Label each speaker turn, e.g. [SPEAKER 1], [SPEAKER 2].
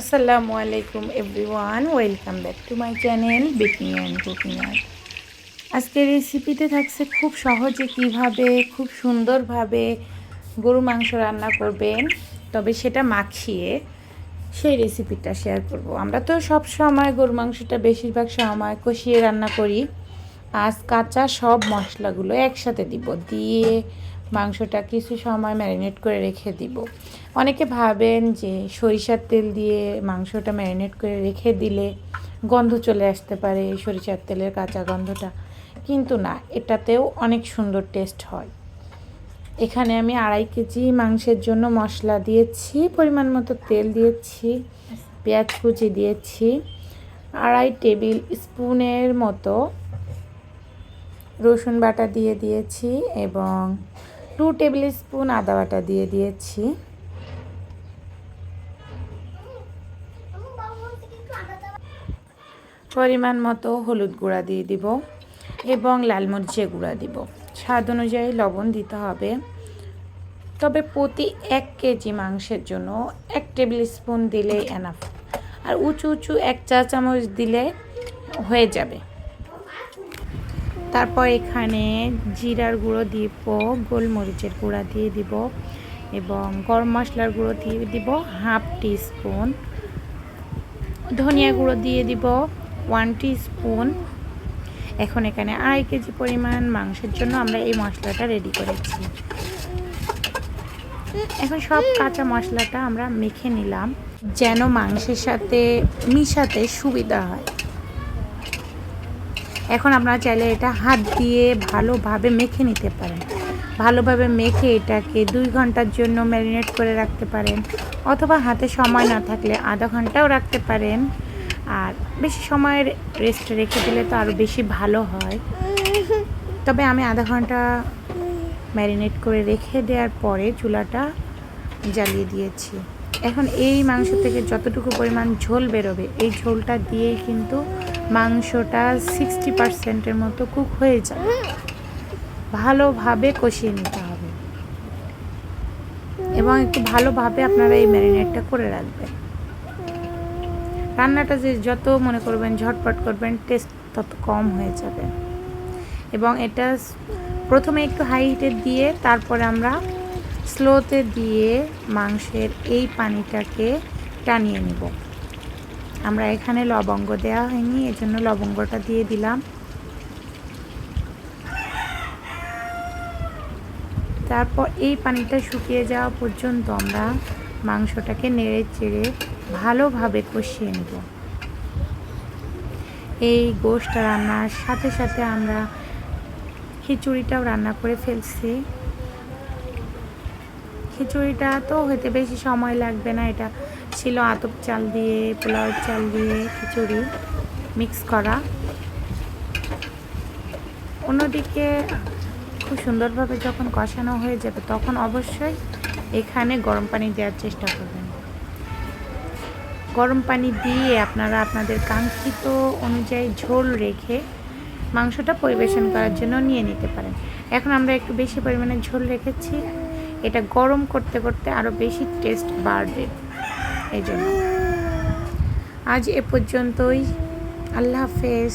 [SPEAKER 1] আসসালামু আলাইকুম everyone, welcome back to my channel baking and cooking art আজকের রেসিপিতে থাকছে খুব সহজে কীভাবে, খুব সুন্দরভাবে গরু মাংস রান্না করবেন, তবে সেটা মাখিয়ে সেই রেসিপিটা শেয়ার করব। আমরা তো সব সময় গরু মাংসটা বেশিরভাগ সময় কষিয়ে রান্না করি। আজ কাঁচা সব মশলাগুলো একসাথে দিব, দিয়ে মাংসটা কিছু সময় ম্যারিনেট করে রেখে দিব। অনেকে ভাবেন যে সরিষার তেল দিয়ে মাংসটা ম্যারিনেট করে রেখে দিলে গন্ধ চলে আসতে পারে, সরিষার তেলের কাঁচা গন্ধটা। কিন্তু না, এটাতেও অনেক সুন্দর টেস্ট হয়। এখানে আমি আড়াই কেজি মাংসের জন্য মশলা দিয়েছি, পরিমাণ মতো তেল দিয়েছি, পেঁয়াজ কুচি দিয়েছি, আড়াই টেবিল স্পুনের মতো রসুন বাটা দিয়ে দিয়েছি এবং টু টেবিল স্পুন আদা বাটা দিয়ে দিয়েছি। পরিমাণ মতো হলুদ গুঁড়া দিয়ে দিব এবং লাল মরিচের গুঁড়া দিব। স্বাদ অনুযায়ী লবণ দিতে হবে। তবে প্রতি এক কেজি মাংসের জন্য এক টেবিল স্পুন দিলে এনাফ আর উঁচু উঁচু এক চা চামচ দিলে হয়ে যাবে। তারপর এখানে জিরার গুঁড়ো দিব, গোলমরিচের গুঁড়া দিয়ে দিব এবং গরম মশলার গুঁড়ো দিয়ে দিব হাফ টি স্পুন। ধনিয়া গুঁড়ো দিয়ে দিব ওয়ান টি স্পুন এখন এখানে আড়াই কেজি পরিমাণ মাংসের জন্য আমরা এই মশলাটা রেডি করেছি। এখন সব কাঁচা মশলাটা আমরা মেখে নিলাম, যেন মাংসের সাথে মিশাতে সুবিধা হয়। এখন আপনারা চাইলে এটা হাত দিয়ে ভালোভাবে মেখে নিতে পারেন। ভালোভাবে মেখে এটাকে দুই ঘণ্টার জন্য ম্যারিনেট করে রাখতে পারেন, অথবা হাতে সময় না থাকলে আধা ঘন্টাও রাখতে পারেন। বেশি সময়ের রেস্ট রেখে দিলে তো আরও বেশি ভালো হয়। তবে আমি আধা ঘণ্টা ম্যারিনেট করে রেখে দেওয়ার পরে চুলাটা জ্বালিয়ে দিয়েছি। এখন এই মাংস থেকে যতটুকু পরিমাণ ঝোল বেরোবে, এই ঝোলটা দিয়েই কিন্তু মাংসটা সিক্সটি পার্সেন্টের মতো কুক হয়ে যাবে। ভালোভাবে কষিয়ে নিতে হবে। এবং একটু ভালোভাবে আপনারা এই ম্যারিনেটটা করে রাখবেন। রান্নাটা যে যত মনে করবেন, ঝটপট করবেন টেস্ট তত কম হয়ে যাবে। এবং এটা প্রথমে একটু হাই হিটে দিয়ে তারপরে আমরা স্লোতে দিয়ে মাংসের এই পানিটাকে টানিয়ে নিব। আমরা এখানে লবঙ্গ দেওয়া হয়নি, এজন্য লবঙ্গটা দিয়ে দিলাম। তারপর এই পানিটা শুকিয়ে যাওয়া পর্যন্ত আমরা মাংসটাকে নেড়ে চেড়ে ভালোভাবে কষিয়ে নেব। এই গোষ্ঠটা রান্নার সাথে সাথে আমরা খিচুড়িটাও রান্না করে ফেলছি। খিচুড়িটা তো হইতে বেশি সময় লাগবে না, এটা ছিল আতপ চাল দিয়ে, পোলাও চাল দিয়ে খিচুড়ি মিক্স করা। অন্যদিকে খুব সুন্দরভাবে যখন কষানো হয়ে যাবে, তখন অবশ্যই এখানে গরম পানি দেওয়ার চেষ্টা করবেন। গরম পানি দিয়ে আপনারা আপনাদের কাঙ্ক্ষিত অনুযায়ী ঝোল রেখে মাংসটা পরিবেশন করার জন্য নিয়ে নিতে পারেন। এখন আমরা একটু বেশি পরিমাণে ঝোল রেখেছি। এটা গরম করতে করতে আরও বেশি টেস্ট বাড়বে। এই জন্য। আজ এ পর্যন্তই। আল্লাহ হাফেজ।